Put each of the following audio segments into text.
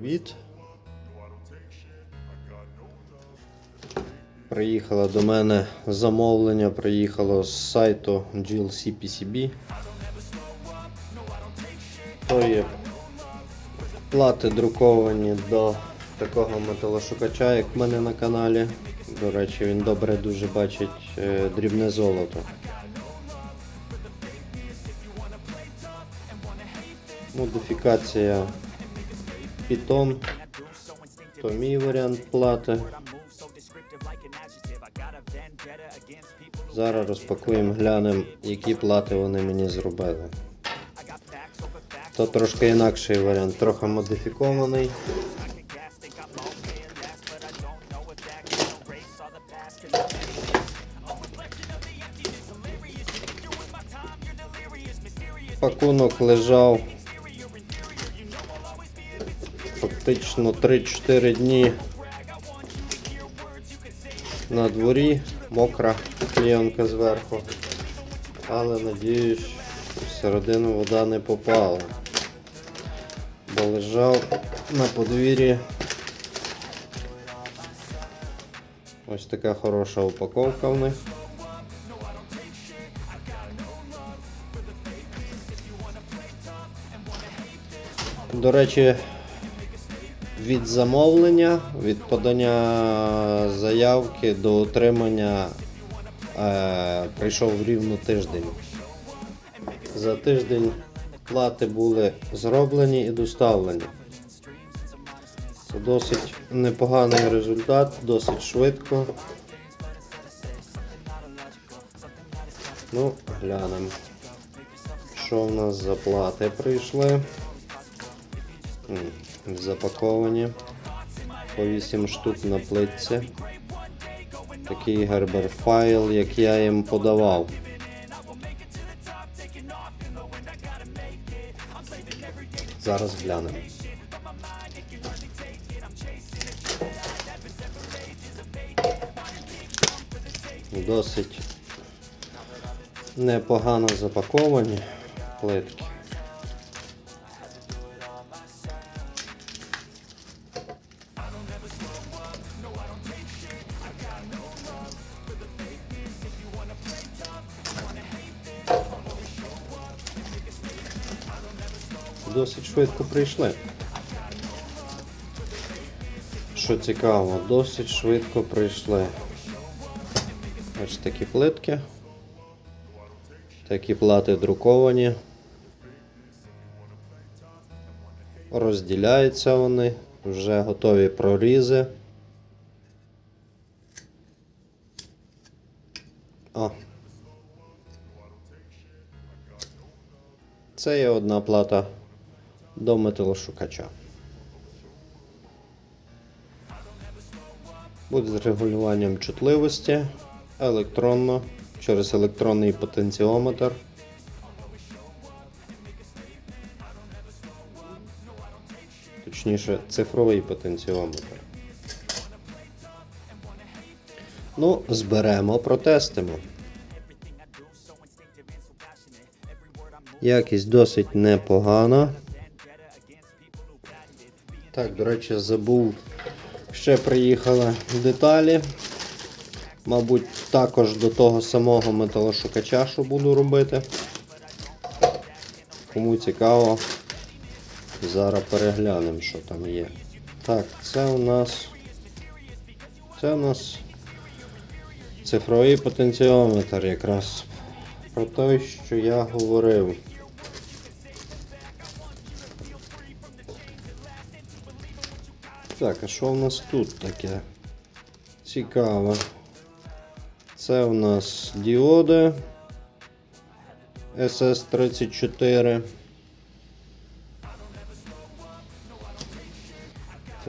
Привіт. Приїхало до мене замовлення, приїхало з сайту GLC PCB. То є плати друковані до такого металошукача, як в мене на каналі. До речі, він добре дуже бачить е, дрібне золото. Модифікація Python. То мій варіант плати. Зараз розпакуємо, глянемо, які плати вони мені зробили. То трошки інакший варіант, трохи модифікований. Пакунок лежав фактично 3-4 дні на дворі, мокра клеєнка зверху. Але надіюсь, всередину вода не попала. Бо лежав на подвір'ї. Ось така хороша упаковка в них. До речі, від замовлення, від подання заявки до отримання е, прийшов рівно тиждень. За тиждень плати були зроблені і доставлені. Це досить непоганий результат, досить швидко. Ну, глянемо, що в нас за плати прийшли. Запаковані. По 8 штук на плитці. Такий гербер файл, як я їм подавав. Зараз глянемо. Досить непогано запаковані плитки. Досить швидко прийшли. Що цікаво, досить швидко прийшли. Ось такі плитки. Такі плати друковані. Розділяються вони, вже готові прорізи. О. Це є одна плата до металошукача. Буде з регулюванням чутливості електронно через електронний потенціометр. Точніше, цифровий потенціометр. Ну, зберемо, протестимо. Якість досить непогана. Так, до речі, забув. Ще приїхали деталі. Мабуть, також до того самого металошукача, що буду робити. Кому цікаво, зараз переглянемо, що там є. Так, це у нас. Це у нас цифровий потенціометр якраз про те, що я говорив. Так, а що в нас тут таке? Цікаво. Це у нас діоди SS34.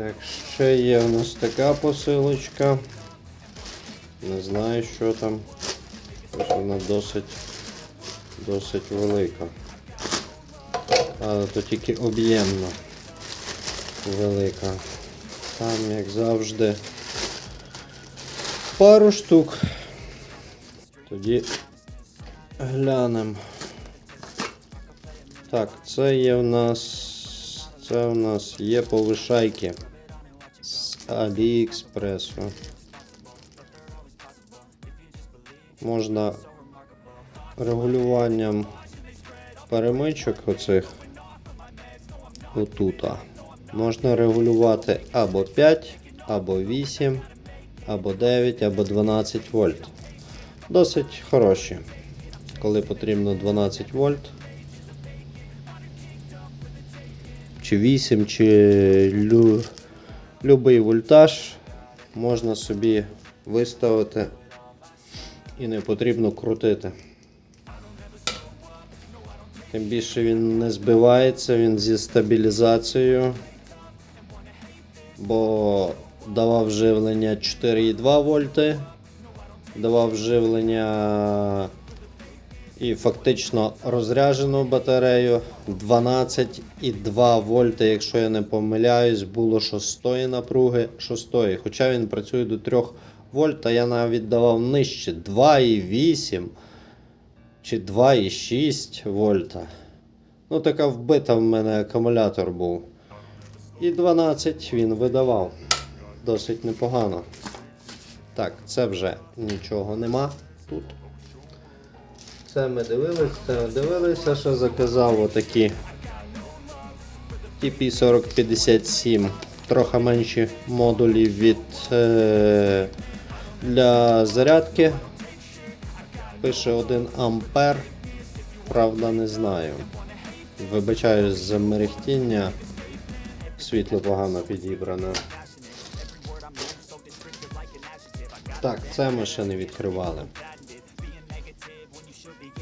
Так, ще є у нас така посилочка. Не знаю, що там. Ось вона досить досить велика. Але то тільки об'ємно велика. Там, як завжди, пару штук. Тоді глянемо. Так, це є в нас Це у нас є повишайки з Аліекспресу. Можна регулюванням перемичок оцих отута. Можна регулювати або 5, або 8, або 9, або 12 вольт. Досить хороші. Коли потрібно 12 вольт. Чи 8, чи лю... любий вольтаж можна собі виставити і не потрібно крутити. Тим більше він не збивається, він зі стабілізацією, бо давав живлення 4,2 вольти, давав живлення і фактично розряджену батарею 12,2 вольти, якщо я не помиляюсь, було шостої напруги, шостої. Хоча він працює до 3 вольт, а я навіть давав нижче 2,8 чи 2,6 вольта. Ну, така вбита в мене акумулятор був. І 12 він видавав. Досить непогано. Так, це вже нічого нема тут. Це ми дивились, це ми дивилися, що заказав отакі TP4057. Трохи менші модулі від е, для зарядки. Пише 1 ампер. Правда, не знаю. Вибачаюсь за мерехтіння. Світло погано підібране. Так, це ми ще не відкривали.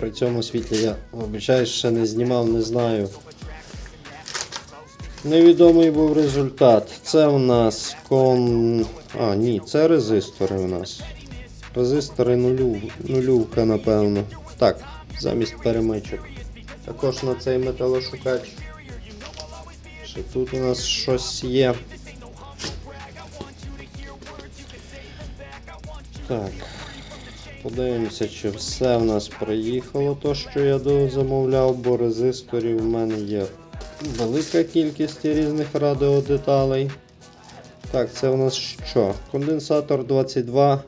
При цьому світлі я вибачаюсь, ще не знімав, не знаю. Невідомий був результат. Це у нас кон. А, ні, це резистори у нас. Резистори нулю... нульовка, напевно. Так, замість перемичок. Також на цей металошукач. Ще тут у нас щось є. Так. Подивимося, чи все в нас приїхало, то що я замовляв, бо резисторів в мене є велика кількість різних радіодеталей. Так, це у нас що? Конденсатор 22.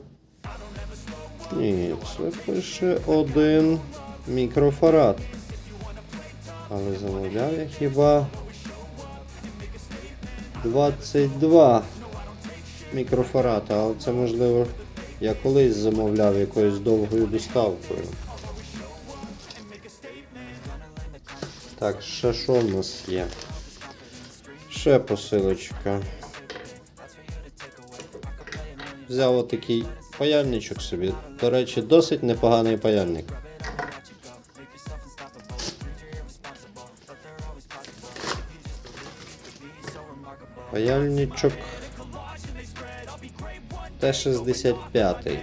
Ні, це пише 1 мікрофарад. Але замовляв я хіба 22 мікрофарада, але це можливо я колись замовляв якоюсь довгою доставкою. Так, ще що в нас є? Ще посилочка. Взяв отакий паяльничок собі. До речі, досить непоганий паяльник. Паяльничок Т-65.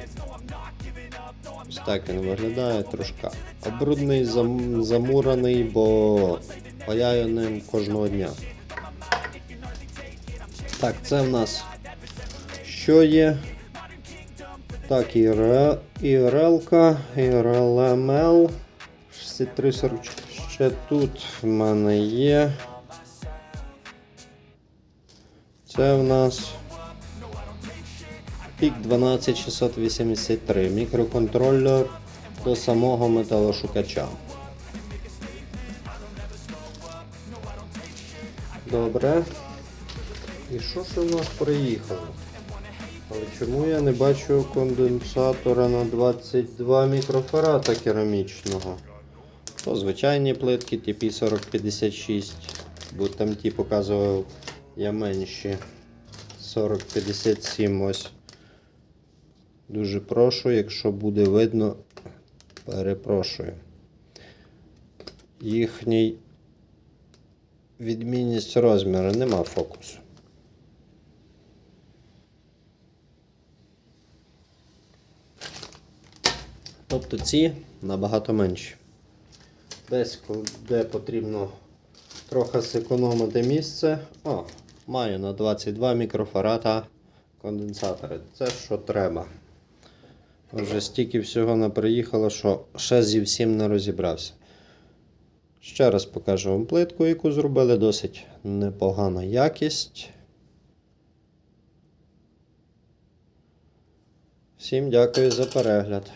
Ось так він виглядає трошки обрудний, зам, замураний, бо паяю ним кожного дня. Так, це в нас що є? Так, ІРЛ, ІРЛМЛ 6340. Ще тут в мене є. Це в нас Пік 12683. Мікроконтролер до самого металошукача. Добре. І що ж у нас приїхало? Але чому я не бачу конденсатора на 22 мікрофарада керамічного? То звичайні плитки TP4056, бо там ті показував я менші. 4057 ось. Дуже прошу, якщо буде видно, перепрошую. Їхній відмінність розміру нема фокусу. Тобто ці набагато менші. Десь, де потрібно трохи зекономити місце. О, маю на 22 мікрофарада конденсатори. Це що треба. Вже стільки всього наприїхало, що ще зі всім не розібрався. Ще раз покажу вам плитку, яку зробили досить непогана якість. Всім дякую за перегляд.